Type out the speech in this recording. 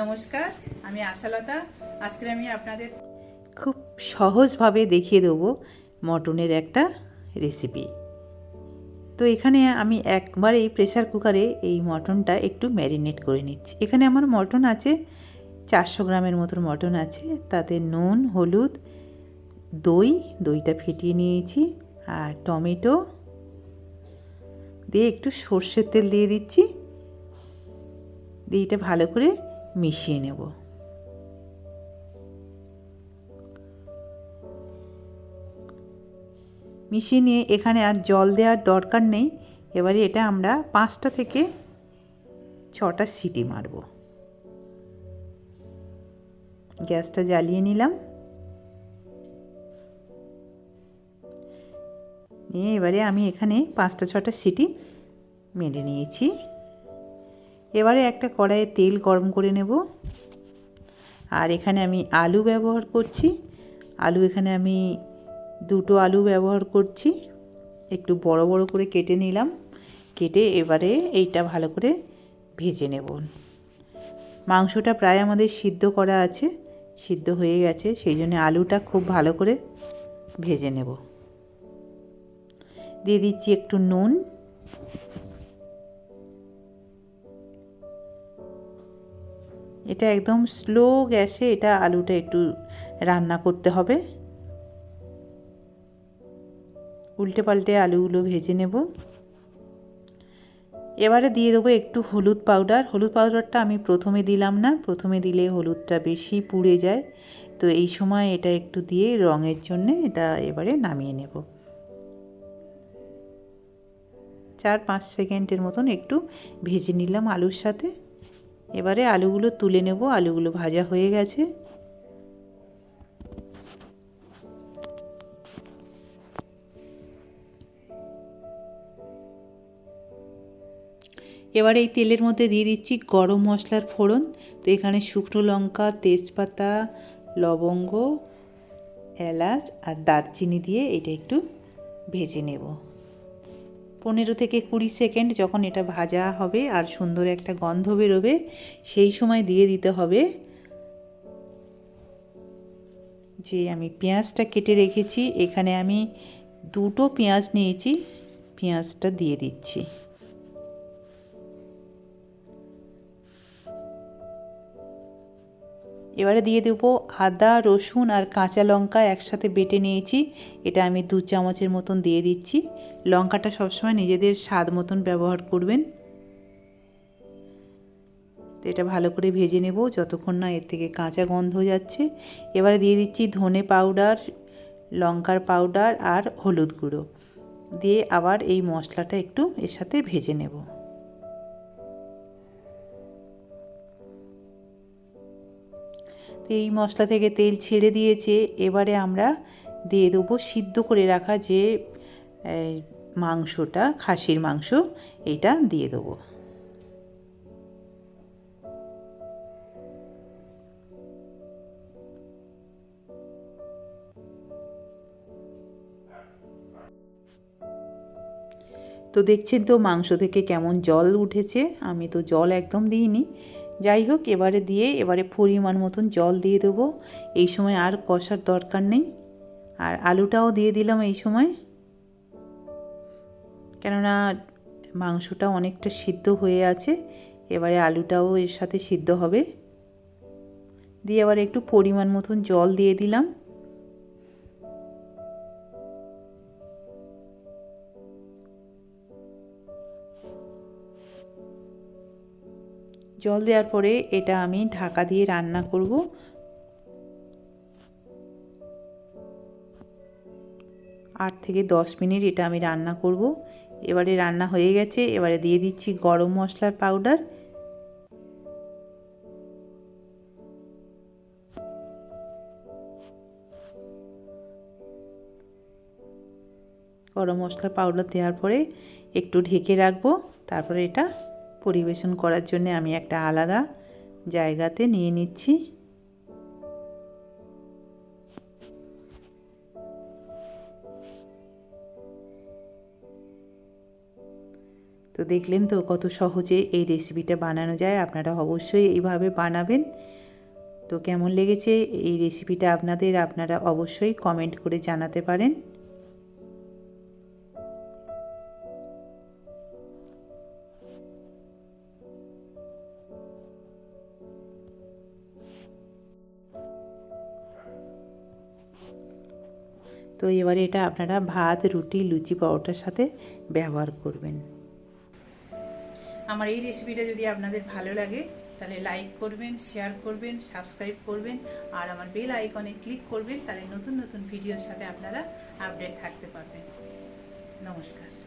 নমস্কার, আমি আশালতা। আজকে আমি আপনাদের খুব সহজভাবে দেখিয়ে দেবো মটনের একটা রেসিপি তো এখানে আমি একবারেই প্রেসার কুকারে এই মটনটা একটু ম্যারিনেট করে নিচ্ছি। এখানে আমার মটন আছে, চারশো গ্রামের মতন মটন আছে। তাতে নুন, হলুদ, দই, দইটা ফেটিয়ে নিয়েছি আর টমেটো দিয়ে একটু সর্ষের তেল দিয়ে দিচ্ছি। দিয়ে এটা ভালো করে মিশিয়ে নেব। মিশিয়ে নিয়ে এখানে আর জল দেওয়ার দরকার নেই। এবারে এটা আমরা পাঁচটা থেকে ছটা সিটি মারব। গ্যাসটা জ্বালিয়ে নিলাম। নিয়ে এবারে আমি এখানে পাঁচটা ছটা সিটি মেরে নিয়েছি। এবারে একটা কড়াইয়ে তেল গরম করে নেব। আর এখানে আমি আলু ব্যবহার করছি। আলু এখানে আমি দুটো আলু ব্যবহার করছি। একটু বড় বড় করে কেটে নিলাম। কেটে এবারে এইটা ভালো করে ভেজে নেব। মাংসটা প্রায় আমাদের সিদ্ধ করা আছে, সিদ্ধ হয়ে গেছে, সেই জন্য আলুটা খুব ভালো করে ভেজে নেব। দিয়ে দিচ্ছি একটু নুন। এটা একদম স্লো গ্যাসে এটা আলুটা একটু রান্না করতে হবে। উল্টে পাল্টে আলুগুলো ভেজে নেব। এবারে দিয়ে দেবো একটু হলুদ পাউডার হলুদ পাউডারটা আমি প্রথমে দিলাম না, প্রথমে দিলে হলুদটা বেশি পুড়ে যায়। তো এই সময় এটা একটু দিয়ে রঙের জন্য এটা এবারে নামিয়ে নেব। চার পাঁচ সেকেন্ডের মতন একটু ভেজে নিলাম আলুর সাথে। এবারে আলুগুলো তুলে নেব, আলুগুলো ভাজা হয়ে গেছে। এবার এই তেলের মধ্যে দিয়ে দিচ্ছি গরম মশলার ফোড়ন। তো এখানে শুকনো লঙ্কা, তেজপাতা, লবঙ্গ, এলাচ আর দারচিনি দিয়ে এটা একটু ভেজে নেব। পনেরো থেকে কুড়ি সেকেন্ড যখন এটা ভাজা হবে আর সুন্দর একটা গন্ধ বেরোবে, সেই সময় দিয়ে দিতে হবে যে আমি পেঁয়াজটা কেটে রেখেছি, এখানে আমি দুটো পেঁয়াজ নিয়েছি, পেঁয়াজটা দিয়ে দিচ্ছি। এবারে দিয়ে দেবো আদা, রসুন আর কাঁচা লঙ্কা একসাথে বেটে নিয়েছি। এটা আমি দু চামচের মতন দিয়ে দিচ্ছি। লঙ্কাটা সবসময় নিজেদের স্বাদ মতন ব্যবহার করবেন। তো এটা ভালো করে ভেজে নেব, যতক্ষণ না এর থেকে কাঁচা গন্ধ যাচ্ছে। এবারে দিয়ে দিচ্ছি ধনে পাউডার, লঙ্কার পাউডার আর হলুদ গুঁড়ো। দিয়ে আবার এই মশলাটা একটু এর সাথে ভেজে নেব। তো এই মশলা থেকে তেল ছেড়ে দিয়েছে। এবারে আমরা দিয়ে দেবো সিদ্ধ করে রাখা যে মাংসটা, খাসির মাংস, এটা দিয়ে দেবো। তো দেখছেন তো মাংস থেকে কেমন জল উঠেছে। আমি তো জল একদম দিইনি। যাই হোক, এবারে দিয়ে এবারে পরিমাণ মতন জল দিয়ে দেবো। এই সময় আর কষার দরকার নেই। আর আলুটাও দিয়ে দিলাম এই সময়। কেননা মাংসটা অনেকটা সিদ্ধ হয়ে আছে। এবারে আলুটাও এর সাথে সিদ্ধ হবে। দিয়ে আবার একটু পরিমাণ মতন জল দিয়ে দিলাম। জল দেওয়ার পরে এটা আমি ঢাকা দিয়ে রান্না করব। আট থেকে দশ মিনিট এটা আমি রান্না করব। এবারে রান্না হয়ে গেছে, এবারে দিয়ে দিচ্ছি গরম মশলার পাউডার। গরম মশলার পাউডার দেওয়ার পরে একটু ঢেকে রাখব, তারপরে এটা পরিবেশন করার জন্য আমি একটা আলাদা জায়গাতে নিয়ে নিচ্ছি। তো দেখলেন তো কত সহজে এই রেসিপিটা বানানো যায়, আপনারা অবশ্যই এইভাবে বানাবেন। তো কেমন লেগেছে এই রেসিপিটা আপনাদের, আপনারা অবশ্যই কমেন্ট করে জানাতে পারেন। তো এবারে এটা আপনারা ভাত, রুটি, লুচি, পরোটার সাথে ব্যবহার করবেন। আমার এই রেসিপিটা যদি আপনাদের ভালো লাগে, তাহলে লাইক করবেন শেয়ার করবেন সাবস্ক্রাইব করবেন, আর আমার বেল আইকনে ক্লিক করবেন, তাহলে নতুন নতুন ভিডিওর সাথে আপনারা আপডেট থাকতে পারবেন। নমস্কার।